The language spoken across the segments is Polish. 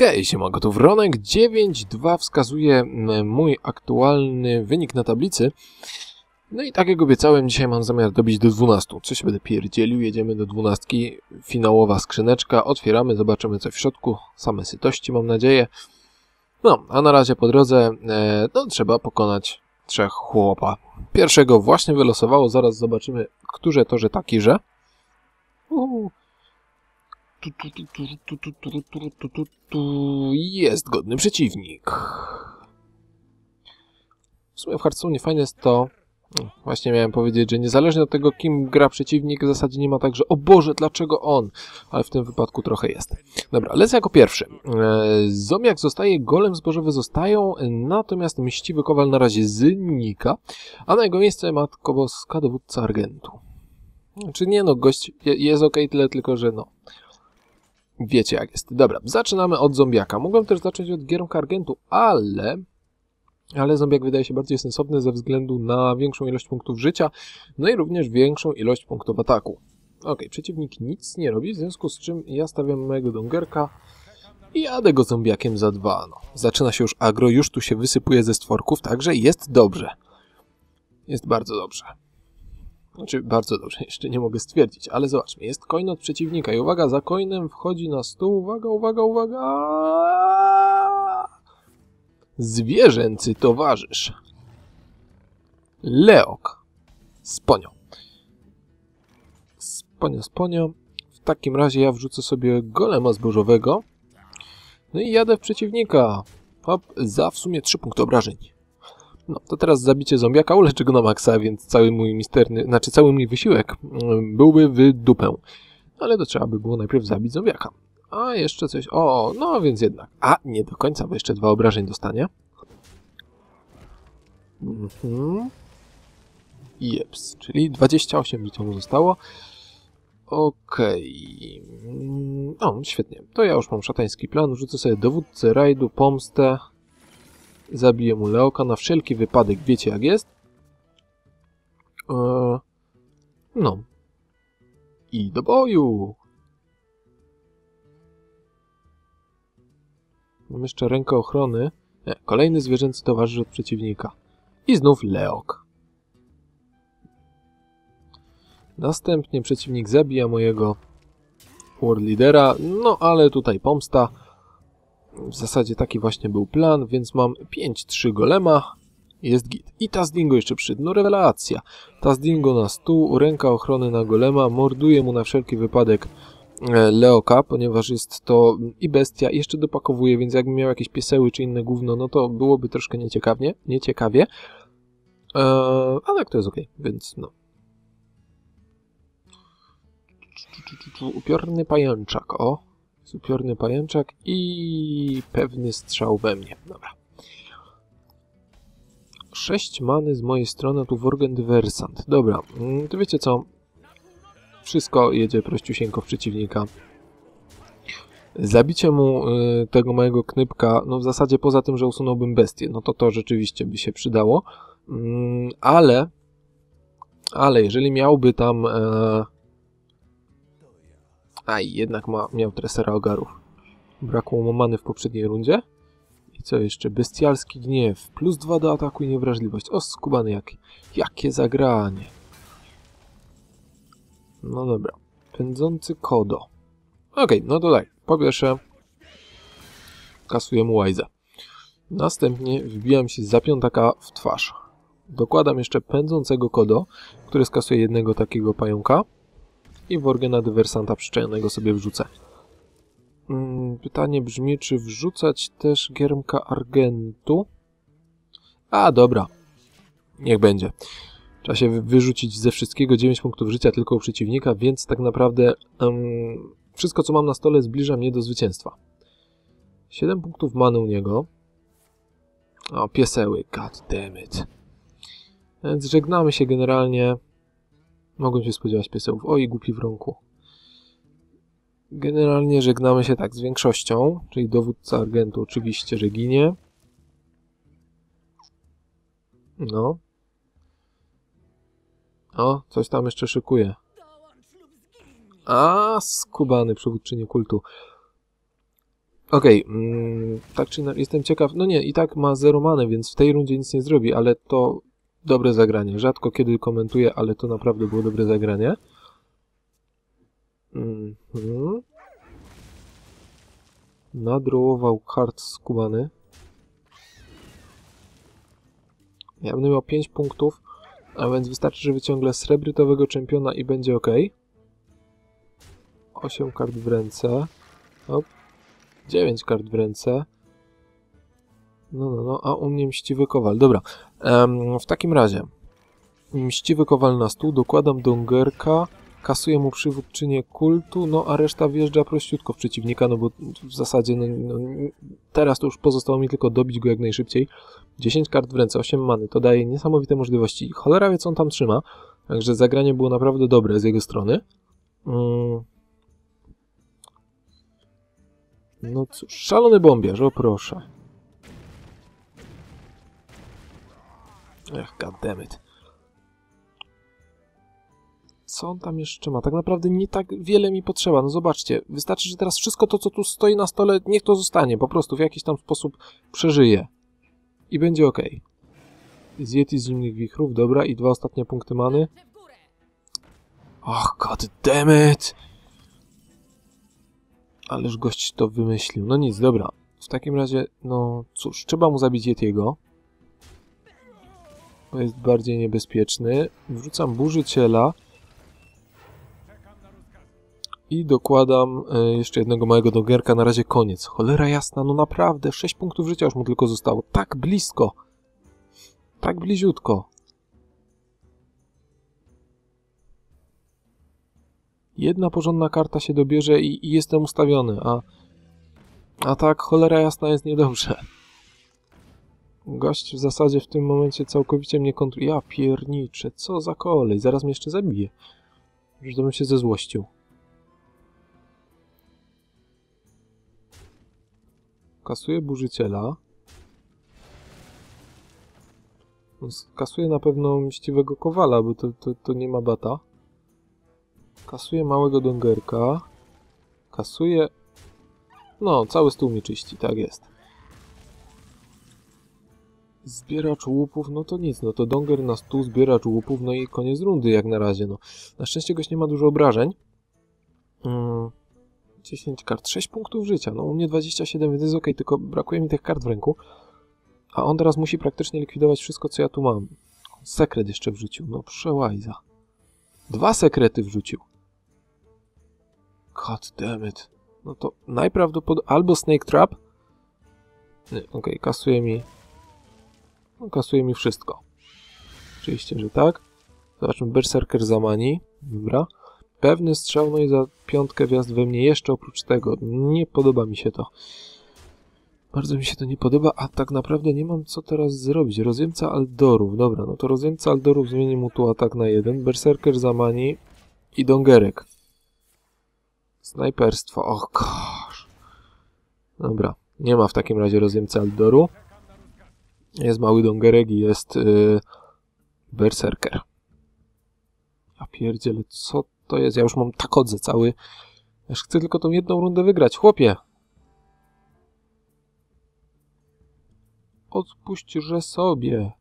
Okej, siema, gotów Ronek 9.2 wskazuje mm, mój aktualny wynik na tablicy. No i tak jak obiecałem, dzisiaj mam zamiar dobić do 12. Co się będę pierdzielił, jedziemy do 12. Finałowa skrzyneczka, otwieramy, zobaczymy co w środku. Same sytości mam nadzieję. No, a na razie po drodze, e, no trzeba pokonać trzech chłopa. Pierwszego właśnie wylosowało, zaraz zobaczymy, którzy to, że taki, że. Jest godny przeciwnik. W sumie w Hearthstone fajne jest to, no, właśnie miałem powiedzieć, że niezależnie od tego, kim gra przeciwnik, w zasadzie nie ma tak, że o Boże, dlaczego on? Ale w tym wypadku trochę jest. Dobra, lecę jako pierwszy. E, Zombiak zostaje, golem zbożowy zostają, natomiast mściwy kowal na razie znika, a na jego miejsce Matko Boska, dowódca Argentu. Czy nie, no, gość je- jest ok, tyle tylko, że no, Wiecie jak jest. Dobra, zaczynamy od zombiaka. Mogłem też zacząć od giermka Argentu, ale... Ale zombiak wydaje się bardziej sensowny ze względu na większą ilość punktów życia, no i również większą ilość punktów ataku. Ok, przeciwnik nic nie robi, w związku z czym ja stawiam mojego dongerka i jadę go zombiakiem za dwa. No, zaczyna się już agro, już tu się wysypuje ze stworków, także jest dobrze. Jest bardzo dobrze. Znaczy, bardzo dobrze, jeszcze nie mogę stwierdzić, ale zobaczmy, jest coin od przeciwnika i uwaga, za coinem wchodzi na stół, uwaga, uwaga, uwaga! Zwierzęcy towarzysz. Leok. Sponio. Sponio, sponio. W takim razie ja wrzucę sobie golema zbożowego. No i jadę w przeciwnika. Hop, za w sumie 3 punkty obrażeń. No, to teraz zabicie zombiaka uleczy go na maksa, więc cały mój misterny, znaczy cały mój wysiłek mm, byłby w dupę. Ale to trzeba by było najpierw zabić zombiaka. A jeszcze coś, o, no więc jednak. A, nie do końca, bo jeszcze dwa obrażeń dostanie. Mhm. Jeps, czyli 28 życia mu zostało. Okej. Mm, O, świetnie. To ja już mam szatański plan. Rzucę sobie dowódcę rajdu, pomstę. Zabiję mu Leoka na wszelki wypadek. Wiecie jak jest? Eee, no. I do boju! Mam jeszcze rękę ochrony. Nie, kolejny zwierzęcy towarzysz od przeciwnika. I znów Leok. Następnie przeciwnik zabija mojego World no ale tutaj pomsta. W zasadzie taki właśnie był plan, więc mam 5-3 golema. Jest git. I Tazdingo jeszcze przydł. No rewelacja. Tazdingo na stół, ręka ochrony na golema, morduje mu na wszelki wypadek e, Leoka, ponieważ jest to i bestia, i jeszcze dopakowuje, więc jakbym miał jakieś pieseły czy inne gówno, no to byłoby troszkę nieciekawie, nieciekawie. Eee, ale to jest ok, więc no. Upiorny pajęczak, o. Upiorny pajęczak i pewny strzał we mnie. Dobra. Sześć many z mojej strony, tu Worgen Versant. Dobra, mm, to wiecie co? Wszystko jedzie prościusieńko w przeciwnika. Zabicie mu y, tego mojego knypka, no w zasadzie poza tym, że usunąłbym bestię, no to to rzeczywiście by się przydało. Mm, ale, ale jeżeli miałby tam... E, Aj, jednak ma, miał tresera ogarów. Brakło mu many w poprzedniej rundzie. I co jeszcze? Bestialski gniew. Plus dwa do ataku i niewrażliwość. O, skubany jak, jakie zagranie. No dobra. Pędzący kodo. Okej, no to tak. Po pierwsze kasuję mu łajzę. Następnie wbijam się za piątaka w twarz. Dokładam jeszcze pędzącego kodo, który skasuje jednego takiego pająka i Worgena dywersanta przyczajonego sobie wrzucę. Mm, Pytanie brzmi, czy wrzucać też giermka Argentu? A, dobra. Niech będzie. Trzeba się wy- wyrzucić ze wszystkiego 9 punktów życia tylko u przeciwnika, więc tak naprawdę em, wszystko, co mam na stole, zbliża mnie do zwycięstwa. 7 punktów many u niego. O, pieseły, god damn it. Więc żegnamy się generalnie. Mogłem się spodziewać piesełów. Oj, głupi wronku. Generalnie żegnamy się tak z większością, czyli dowódca Argentu oczywiście, że ginie. No. O, coś tam jeszcze szykuje. A, skubany przywódczyni kultu. Okej, mm, tak czy inaczej, jestem ciekaw. No nie, i tak ma zero many, więc w tej rundzie nic nie zrobi, ale to dobre zagranie. Rzadko kiedy komentuję, ale to naprawdę było dobre zagranie. Mhm. Nadrołował kart skubany. Ja będę miał 5 punktów, a więc wystarczy, że wyciągnę srebrytowego czempiona i będzie ok. 8 kart w ręce. Hop. 9 kart w ręce. No, no, no, a u mnie mściwy kowal. Dobra, w takim razie mściwy kowal na stół, dokładam dongerka, kasuję mu przywódczynię kultu, no a reszta wjeżdża prościutko w przeciwnika, no bo w zasadzie no, no, teraz to już pozostało mi tylko dobić go jak najszybciej. 10 kart w ręce, 8 many, to daje niesamowite możliwości. Cholera wie, co on tam trzyma, także zagranie było naprawdę dobre z jego strony. Mm. No cóż, szalony bombiarz, o proszę. Ech, goddammit. Co on tam jeszcze ma? Tak naprawdę nie tak wiele mi potrzeba. No zobaczcie, wystarczy, że teraz wszystko to, co tu stoi na stole, niech to zostanie. Po prostu w jakiś tam sposób przeżyje. I będzie ok. Z Yeti z zimnych wichrów, dobra. I dwa ostatnie punkty many. Och, god damn it! Ależ gość to wymyślił. No nic, dobra. W takim razie, no cóż, trzeba mu zabić Yetiego. Jest bardziej niebezpieczny. Wrzucam burzyciela. I dokładam e, jeszcze jednego małego dogerka. Na razie koniec. Cholera jasna, no naprawdę. 6 punktów życia już mu tylko zostało. Tak blisko. Tak bliziutko. Jedna porządna karta się dobierze i, i jestem ustawiony, a, a tak cholera jasna jest niedobrze. Gość w zasadzie w tym momencie całkowicie mnie kontroluje. Ja pierniczę, co za kolej, zaraz mnie jeszcze zabije. Już to bym się zezłościł. Kasuję burzyciela. Kasuję na pewno mściwego kowala, bo to, to, to nie ma bata. Kasuję małego dongerka. Kasuję... No, cały stół mi czyści, tak jest. Zbieracz łupów, no to nic, no to donger na stół, zbieracz łupów, no i koniec rundy jak na razie, no. Na szczęście goś nie ma dużo obrażeń. Hmm. 10 kart, 6 punktów życia, no u mnie 27, więc jest ok, tylko brakuje mi tych kart w ręku. A on teraz musi praktycznie likwidować wszystko, co ja tu mam. Sekret jeszcze wrzucił, no przełajza. Dwa sekrety wrzucił. God damn it. No to najprawdopodobniej albo Snake Trap. Nie, okej, okay, kasuje mi. No, kasuje mi wszystko. Oczywiście, że tak. Zobaczmy, Berserker zamani. Dobra. Pewny strzał, no i za piątkę wjazd we mnie jeszcze oprócz tego. Nie podoba mi się to. Bardzo mi się to nie podoba, a tak naprawdę nie mam co teraz zrobić. Rozjemca Aldorów. Dobra, no to rozjemca Aldorów zmieni mu tu atak na jeden. Berserker zamani i Dongerek. Snajperstwo. Och, gosh. Dobra. Nie ma w takim razie rozjemcy Aldoru. Jest mały dongerek i jest yy, berserker. Ja pierdzielę, co to jest? Ja już mam takodze cały. Ja chcę tylko tą jedną rundę wygrać. Chłopie! Odpuśćże sobie.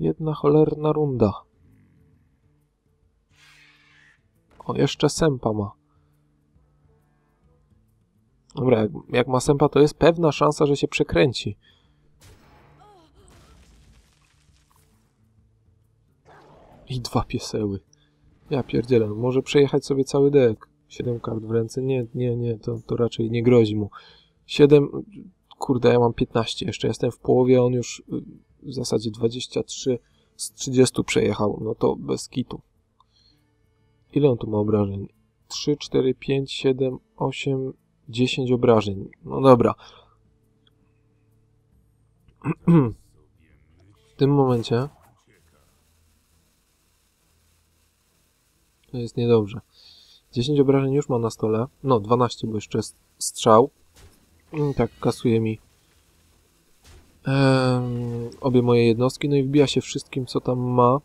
Jedna cholerna runda. O, jeszcze Sempa ma. Dobra, jak, jak ma Sempa, to jest pewna szansa, że się przekręci. I dwa pieseły. Ja pierdzielę, może przejechać sobie cały dek. Siedem kart w ręce? Nie, nie, nie, to, to raczej nie grozi mu. Siedem, kurde, ja mam 15 jeszcze, jestem w połowie, on już y, w zasadzie 23 z 30 przejechał, no to bez kitu. Ile on tu ma obrażeń? 3, 4, 5, 7, 8, 10 obrażeń. No dobra. W tym momencie to jest niedobrze. 10 obrażeń już ma na stole. No, 12, bo jeszcze jest strzał. I tak, kasuje mi um, obie moje jednostki. No i wbija się wszystkim, co tam ma.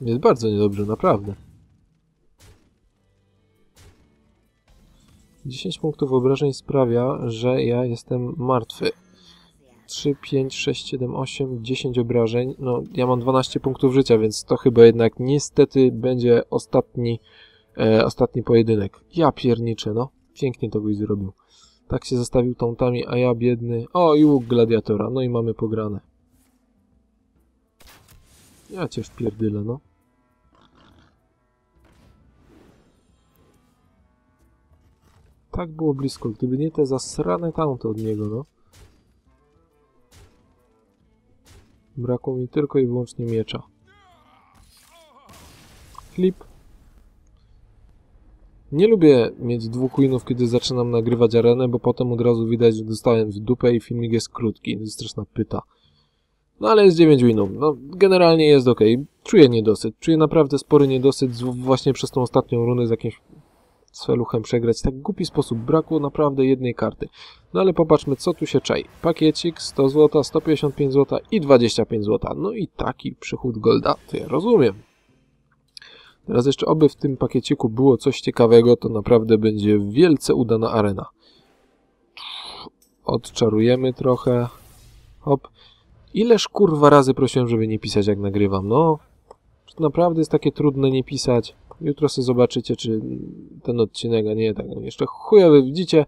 Jest bardzo niedobrze, naprawdę. 10 punktów obrażeń sprawia, że ja jestem martwy. 3, 5, 6, 7, 8, 10 obrażeń. No, ja mam 12 punktów życia, więc to chyba jednak niestety będzie ostatni, e, ostatni pojedynek. Ja pierniczę, no. Pięknie to byś zrobił. Tak się zostawił tątami, a ja biedny. O, i łuk gladiatora. No i mamy pograne. Ja cię wpierdylę, no. Tak było blisko. Gdyby nie te zasrane taunty od niego, no. Brakło mi tylko i wyłącznie miecza. Klip. Nie lubię mieć dwóch queenów, kiedy zaczynam nagrywać arenę, bo potem od razu widać, że dostałem w dupę i filmik jest krótki. To jest straszna pyta. No ale jest 9 winów. No, generalnie jest ok. Czuję niedosyt. Czuję naprawdę spory niedosyt właśnie przez tą ostatnią runę z jakimś Sveluchem przegrać. Tak głupi sposób. Brakło naprawdę jednej karty. No ale popatrzmy, co tu się czai. Pakiecik 100 zł, 155 zł i 25 zł. No i taki przychód golda, to ja rozumiem. Teraz jeszcze oby w tym pakieciku było coś ciekawego, to naprawdę będzie wielce udana arena. Odczarujemy trochę. Hop. Ileż kurwa razy prosiłem, żeby nie pisać jak nagrywam. No, to naprawdę jest takie trudne nie pisać. Jutro sobie zobaczycie, czy ten odcinek, a nie tak jeszcze chujowy widzicie.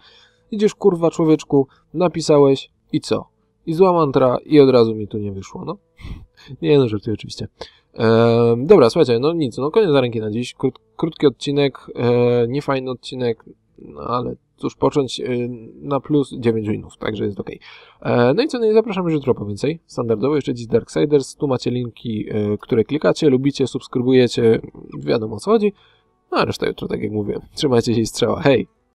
Idziesz kurwa człowieczku, napisałeś i co? I zła mantra i od razu mi tu nie wyszło, no. nie no, żartuję oczywiście. Eee, dobra, słuchajcie, no nic, no koniec ręki na dziś. Krót, krótki odcinek, e, niefajny odcinek, no ale cóż, począć e, na plus 9 winów, także jest ok. E, no i co, no i zapraszam już jutro po więcej. Standardowo jeszcze dziś Darksiders, tu macie linki, e, które klikacie, lubicie, subskrybujecie, wiadomo o co chodzi. No a reszta jutro, tak jak mówię. Trzymajcie się i strzała, hej!